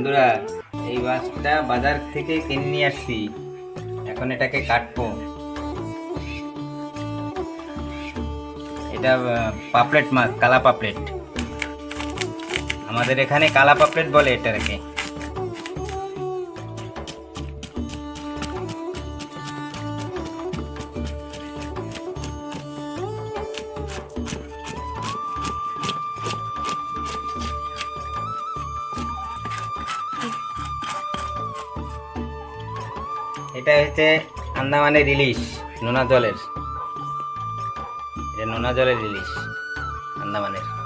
বন্ধুরা, এই মাছটা বাজার থেকে কিনে নিয়ে আসছি। এখন এটাকে কাটবো। এটা পাপলেট মাছ, কালা পাপলেট। আমাদের এখানে কালা পাপলেট বলে এটাকে। এটা হচ্ছে আন্দামানের ইলিশ নোনা জলের। এটা নোনা জলের ইলিশ আন্দামানের।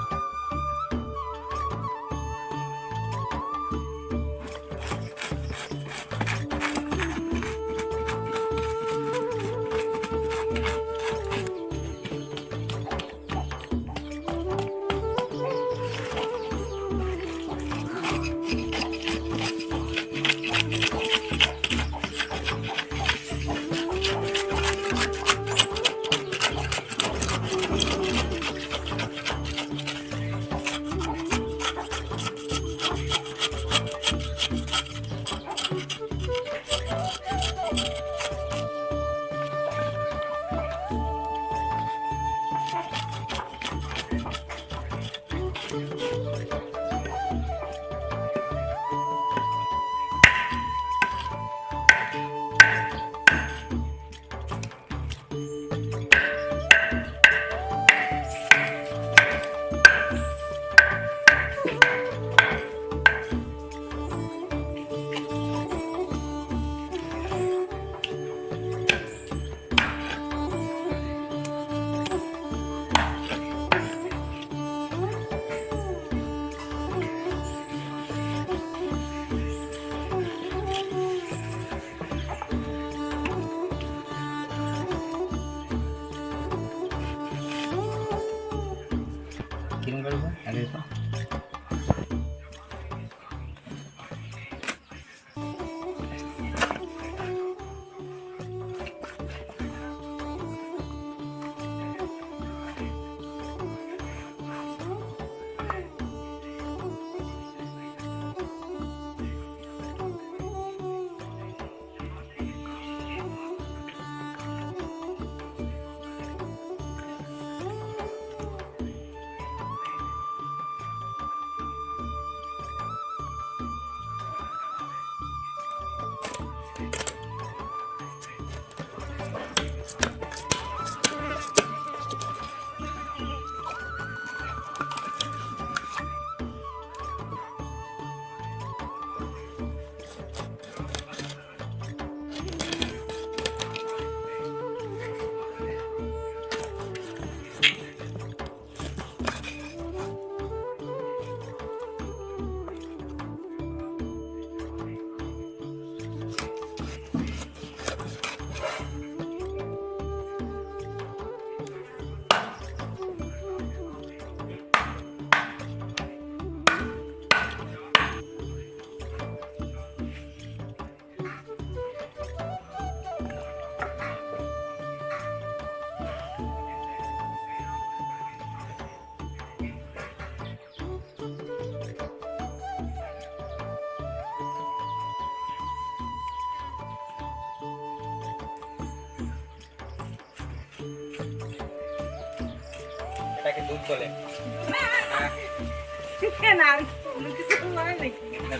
এটাকে দুধ বলে।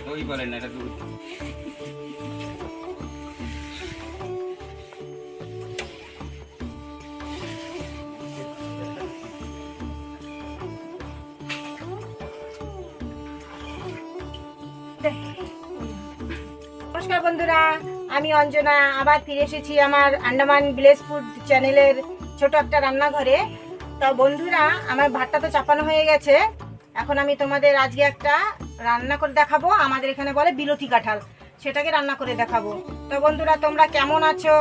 দই না এটা দুধ। নমস্কার বন্ধুরা আমি অঞ্জনা। আবার ফিরে এসেছি আমার আন্ডামান ভিলেজ ফুড চ্যানেলের ছোট একটা রান্নাঘরে। তো বন্ধুরা, আমার ভাতটা তো চাপানো হয়ে গেছে। এখন আমি তোমাদের আজকে একটা রান্না করে দেখাবো। আমাদের এখানে বলে বিলতি কাঁঠাল। সেটাকে রান্না করে দেখাবো। তো বন্ধুরা, তোমরা কেমন আছো?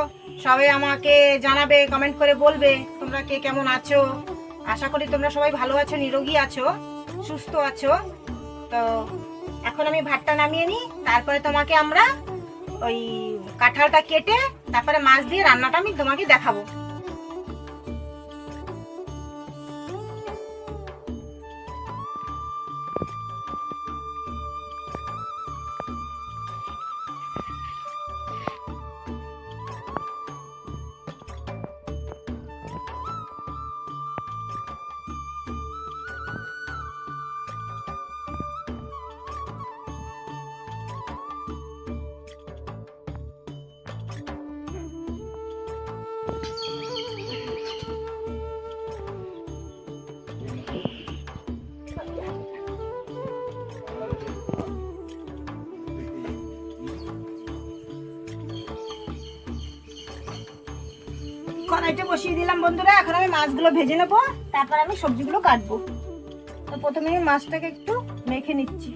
সবাই আমাকে জানাবে কমেন্ট করে বলবে তোমরা কে কেমন আছো? আশা করি তোমরা সবাই ভালো আছো, নিরোগী আছো, সুস্থ আছো। তো এখন আমি ভাতটা নামিয়ে নিই। তারপরে তোমাকে আমরা ওই কাঁঠালটা কেটে তারপরে মাছ দিয়ে রান্নাটা আমি তোমাকে দেখাবো। কড়াইটা বসিয়ে দিলাম বন্ধুরা এখন আমি মাছগুলো ভেজে নেব তারপর আমি সবজিগুলো কাটবো। তো প্রথমে আমি মাছটাকে একটু মেখে নিচ্ছি।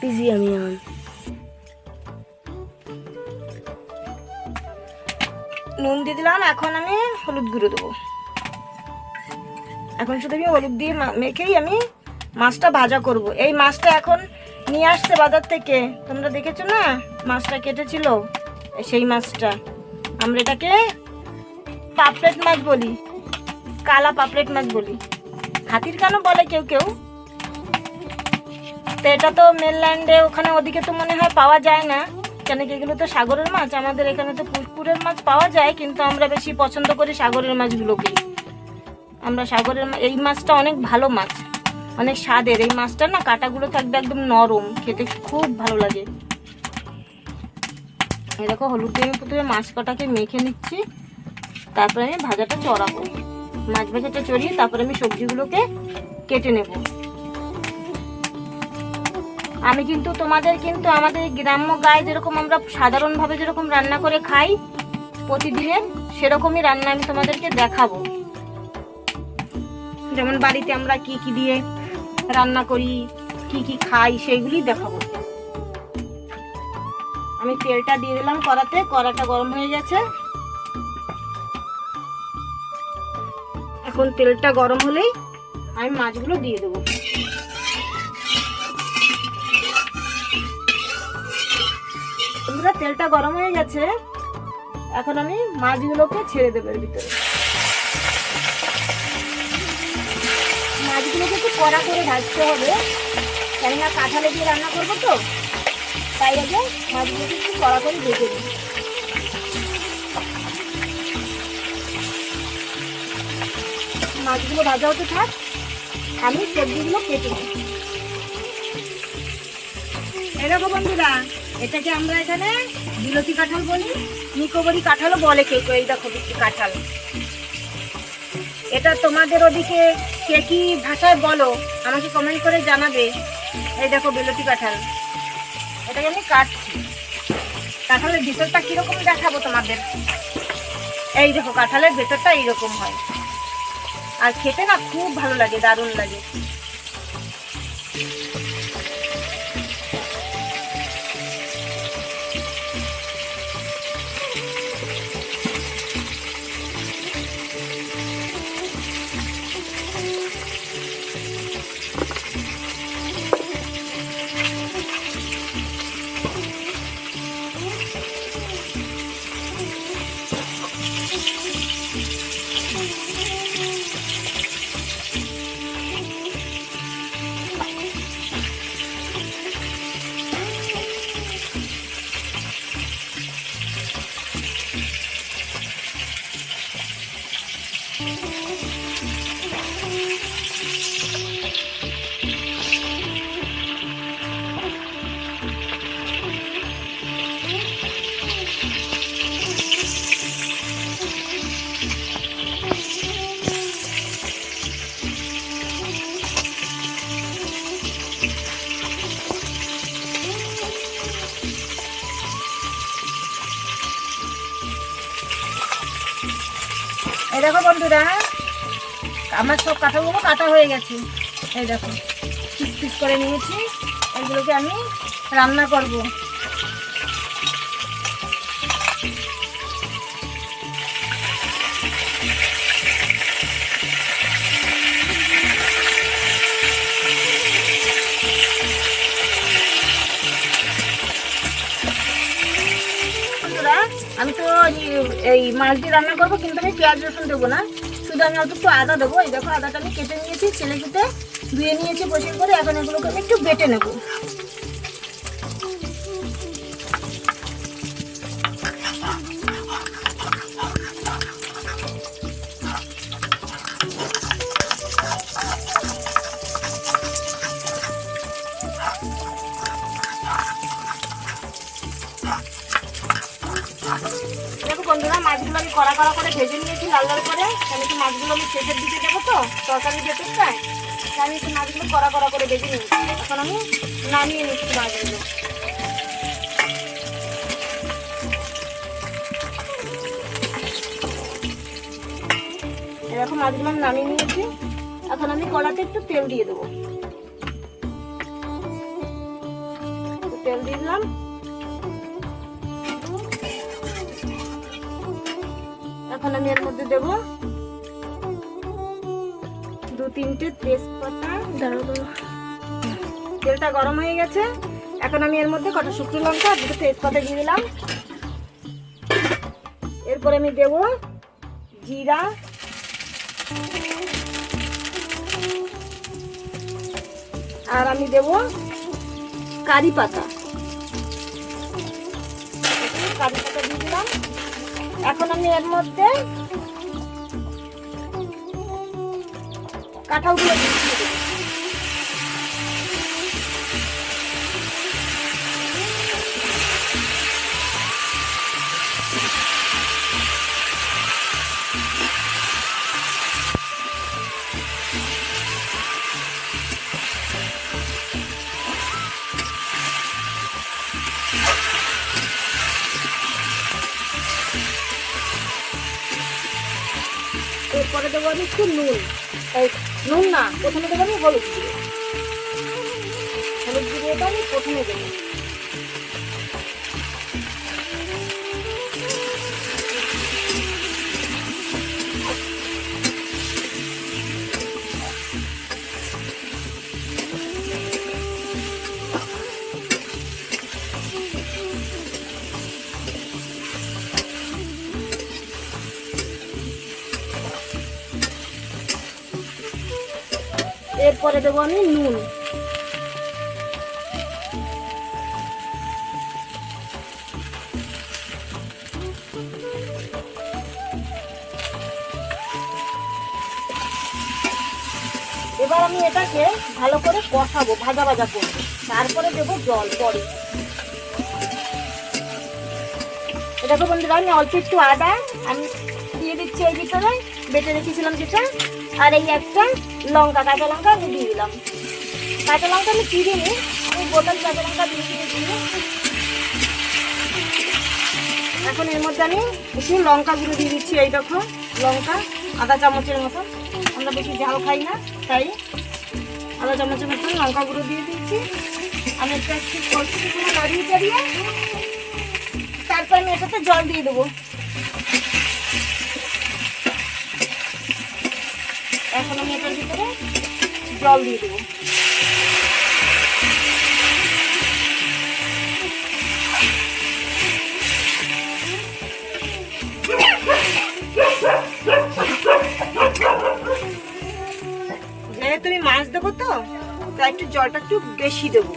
বিজি আমি এখন। নুন দিয়ে দিলাম এখন আমি হলুদ গুঁড়ো দেবো। এখন শুধু আমি হলুদ দিয়ে মেখেই আমি মাছটা ভাজা করব। এই মাছটা এখন নিয়ে আসছে বাজার থেকে। তোমরা দেখেছ না? মাছটা কেটেছিল। সেই মাছটা। আমরা এটাকে পাপলেট মাছ বলি। কালা পাপলেট মাছ বলি। হাতির কানও বলে কেউ কেউ। তো এটা তো মেনল্যান্ডে ওখানে ওদিকে তো মনে হয় পাওয়া যায় না। কেন কি এগুলো তো সাগরের মাছ? আমাদের এখানে তো পুকুরের মাছ পাওয়া যায়, কিন্তু আমরা বেশি পছন্দ করি সাগরের মাছগুলোকেই আমরা সাগরের এই মাছটা অনেক ভালো মাছ। অনেক স্বাদের। এই মাছটা না কাটাগুলো থাকবে একদম নরম। খেতে খুব ভালো লাগে। এই দেখো, হলুদ দিয়ে আমি প্রথমে মাছ কটাকে মেখে নিচ্ছি। তারপরে আমি ভাজাটা চড়াবো। মাছ ভাজাটা চড়িয়ে তারপরে আমি সবজিগুলোকে কেটে নেব। আমি কিন্তু তোমাদের কিন্তু আমাদের গ্রাম্য গায়ে যেরকম আমরা সাধারণভাবে যেরকম রান্না করে খাই, প্রতিদিনের সেরকমই রান্না আমি তোমাদেরকে দেখাবো। যেমন বাড়িতে আমরা কি কি দিয়ে রান্না করি, কি কি খাই, সেইগুলি দেখাবো। আমি তেলটা দিয়ে দিলাম কড়াতে, কড়াটা গরম হয়ে গেছে। এখন তেলটা গরম হলেই আমি মাছগুলো দিয়ে দেবো। তেলটা গরম হয়ে গেছে। এখন আমি মাছগুলোকে ছেড়ে দেবো এর ভিতরে। মাছগুলোকে একটু কড়া করে ভাজতে হবে। কেননা কাঁঠালে দিয়ে রান্না করব তো। তাই আগে মাছগুলোকে একটু কড়া করে ভেজে দিই মাছগুলো ভাজা হতে থাক। আমি সবজিগুলো কেটে নিই। এরকম বন্ধুরা, এটাকে আমরা এখানে বিলতি কাঁঠাল বলি, নিকোবরি কাঁঠালও বলে কেউ এই দেখো কাঁঠাল। এটা তোমাদের ওদিকে কে কি ভাষায় বলো, আমাকে কমেন্ট করে জানাবে। এই দেখো, বিলতি কাঁঠাল এটাকে আমি কাটছি। কাঁঠালের ভিতরটা কীরকম দেখাবো তোমাদের? এই দেখো, কাঁঠালের ভেতরটা এইরকম হয়। আর খেতে না খুব ভালো লাগে, দারুণ লাগে। দেখো বন্ধুরা, আমার সব কাঁঠালগুলো কাটা হয়ে গেছে। এই দেখো, পিস পিস করে নিয়েছি। এগুলোকে আমি রান্না করব। এই- মাছ দিয়ে রান্না করব, কিন্তু আমি পেঁয়াজ রসুন দেবো না। শুধু আমি একটু আদা দেবো। এই দেখো, আদাটা আমি কেটে নিয়েছি ছেলে কেটে ধুয়ে নিয়েছি, পরিষ্কার করে। এখন এগুলোকে আমি একটু বেটে নেব। কড়া করে ভেজে নিয়েছি লাল লাল করে। তাহলে কি মাছগুলো আমি শেষের দিকে দেবো তো তরকারি ভেতরটায়। তাই আমি একটু মাছগুলো কড়া কড়া করে ভেজে নিয়েছি। এখন আমি নামিয়ে নিচ্ছি মাছগুলো। এরকম মাছগুলো আমি নামিয়ে নিয়েছি। এখন আমি কড়াতে একটু তেল দিয়ে দেবো। তেল দিয়ে দিলাম। এখন আমি এর মধ্যে দেবো দু তিনটে তেজপাতা। তেলটা গরম হয়ে গেছে। এখন আমি এর মধ্যে কটা শুকনো লঙ্কা আর দুটো তেজপাতা দিয়ে দিলাম। এরপরে আমি দেব জিরা। আর আমি দেব কারি পাতা। কারি পাতা দিয়ে দিলাম। এখন আমি এর মধ্যে কাঁঠালগুলো দিয়ে এরপরে দেবো আমি একটু নুন। এই নুন না, প্রথমে দেবো আমি হলুদ গুঁড়ো। হলুদ গুঁড়োটা আমি প্রথমে দেবো। এরপরে দেবো আমি নুন। এবার আমি এটাকে ভালো করে কষাবো, ভাজা ভাজা করব। তারপরে দেবো জল, পরে। দেখো বন্ধুরা, আমি অল্প একটু আদা, আমি দিয়ে দিচ্ছি এই ভিতরে, বেটে রেখেছিলাম যেটা। আর এই একটা লঙ্কা, কাঁচা লঙ্কা আমি দিয়ে দিলাম। কাঁচা লঙ্কা আমি চিরিনি আমি বোতল কাঁচা লঙ্কা দিয়ে দিয়েছি এখন এর মধ্যে আমি একটু লঙ্কা গুঁড়ো দিয়ে দিচ্ছি, এই দেখো, লঙ্কা, আধা চামচের মতো। আমরা বেশি ঝাল খাই না, তাই আধা চামচের মতো লঙ্কা গুঁড়ো দিয়ে দিচ্ছি। আমি একটা একটু নাড়িয়ে চাড়িয়ে তারপর আমি এটাতে জল দিয়ে দেবো। এখন আমি এটার ভিতরে জল দিয়ে দেবো। আমি মাছ দেবো তো, তাই একটু জলটা একটু বেশি দেবো।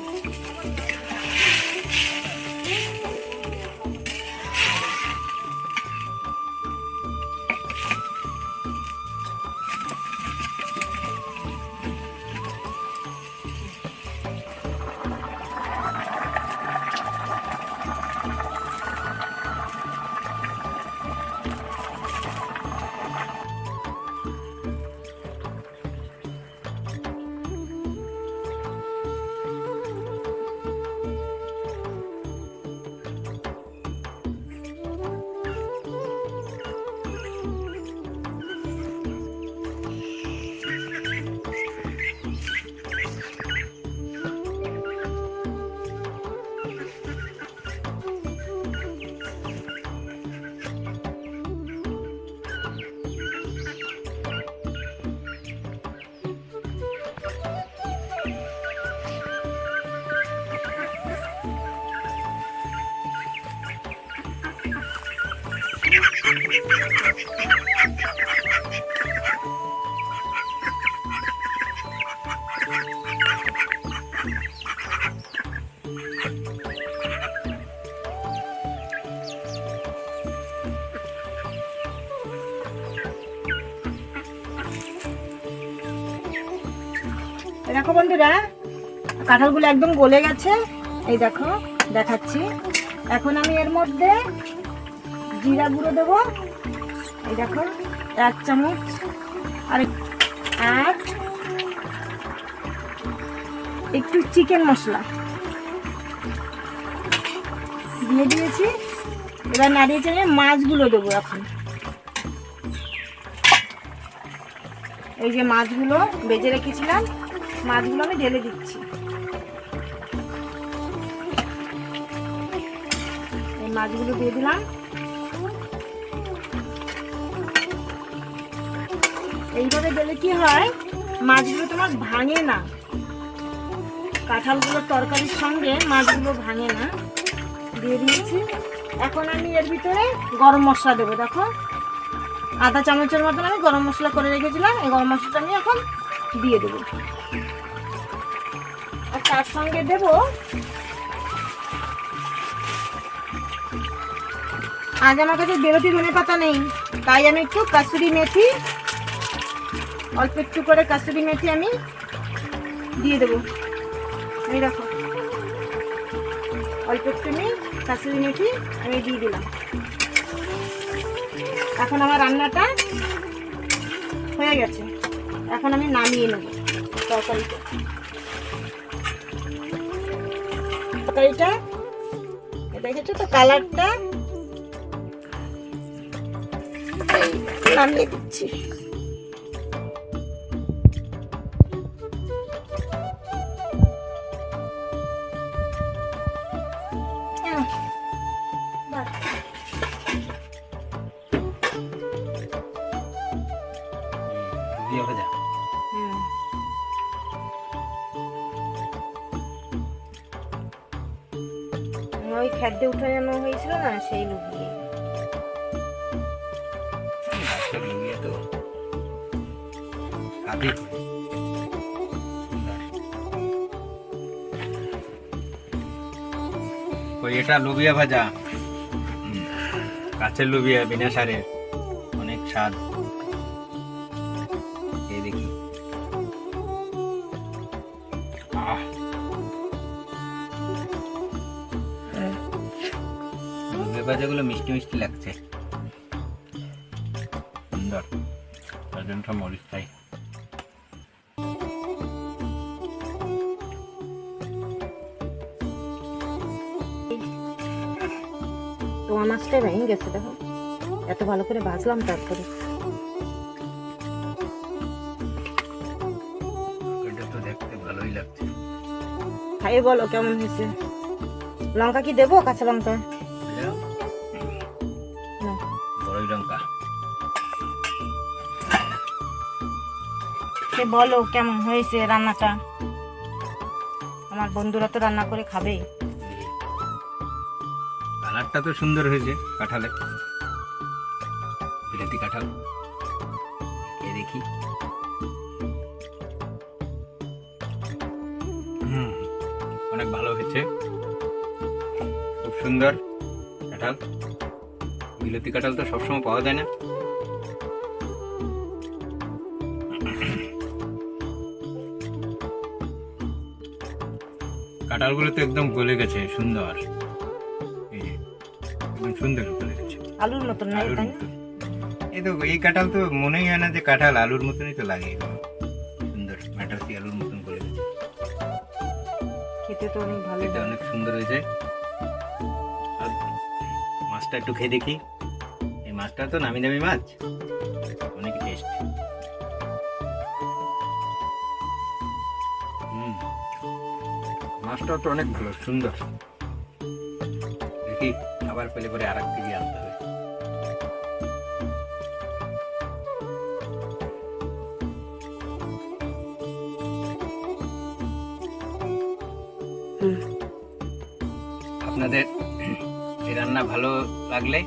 বন্ধুরা কাঁঠালগুলো একদম গলে গেছে। এই দেখো, দেখাচ্ছি। এখন আমি এর মধ্যে জিরা গুঁড়ো দেবো। এই দেখো, এক চামচ, আর এক- একটু চিকেন মশলা। দিয়ে দিয়েছি। এবার নাড়িয়ে চেড়ে মাছগুলো দেবো এখন। এই যে মাছগুলো বেজে রেখেছিলাম। মাছগুলো আমি ঢেলে দিচ্ছি। এই মাছগুলো দিয়ে দিলাম। এইভাবে দিলে কি হয়, মাছগুলো তোমার ভাঙে না। কাঁঠালগুলোর তরকারির সঙ্গে মাছগুলো ভাঙে না। দিয়ে দিয়েছি। এখন আমি এর ভিতরে গরম মশলা দেবো, দেখো। আধা চামচের মতন আমি গরম মশলা করে রেখেছিলাম। এই গরম মশলাটা আমি এখন দিয়ে দেবো। আর তার সঙ্গে দেব আজ আমার কাছে বেরোতি ধনে পাতা নেই, তাই আমি একটু কাসুরি মেথি, অল্প একটু করে কাসুরি মেথি আমি দিয়ে দেবো। এই দেখো, অল্প একটু আমি কাসুরি মেথি আমি দিয়ে দিলাম। এখন আমার রান্নাটা হয়ে গেছে। এখন আমি নামিয়ে নেব তরকারিটা। তরকারিটা দেখেছ তো কালারটা? নামিয়ে দিচ্ছি। উঠানো হয়েছিল না সেই লুকিয়ে এটা লুবিয়া ভাজা। গাছের লুবিয়া বিনা সারের অনেক স্বাদ। ভাজাগুলো মিষ্টি মিষ্টি লাগছে। সুন্দর। তার জন্য সব মরিচ চাই তোমার মাছটা ভেঙে গেছে দেখো। এত ভালো করে ভাজলাম তারপরে। খাইয়ে বলো কেমন হয়েছে। লঙ্কা কি দেবো কাঁচা লঙ্কা? সে বলো কেমন হয়েছে রান্নাটা? আমার বন্ধুরা তো রান্না করে খাবেই কালারটা তো সুন্দর হয়েছে কাঁঠালে। বিলেতি কাঁঠাল। এ দেখি। হুম, অনেক ভালো হয়েছে। খুব সুন্দর কাঁঠাল। বিলেতি কাঁঠাল তো সবসময় পাওয়া যায় না। কাঁঠালগুলো তো একদম গলে গেছে সুন্দর। এই যে, একদম সুন্দর গলে গেছে। আলুর মতন না তাই? এই তো এই কাঁঠাল তো মনেই হয় না যে কাঁঠাল আলুর মতনই তো লাগে। সুন্দর ম্যাটাসি আলুর মতন করে গেছে? খেতে তো অনেক ভালো এটা অনেক সুন্দর হয়েছে। মাছটা একটু খেয়ে দেখি। এই মাছটা তো নামি দামি মাছ। মাছটা তো অনেক ভালো, সুন্দর। দেখি, আবার পেলে পরে আর এক কেজি আনতে হবে। আপনাদের এই রান্না ভালো লাগলে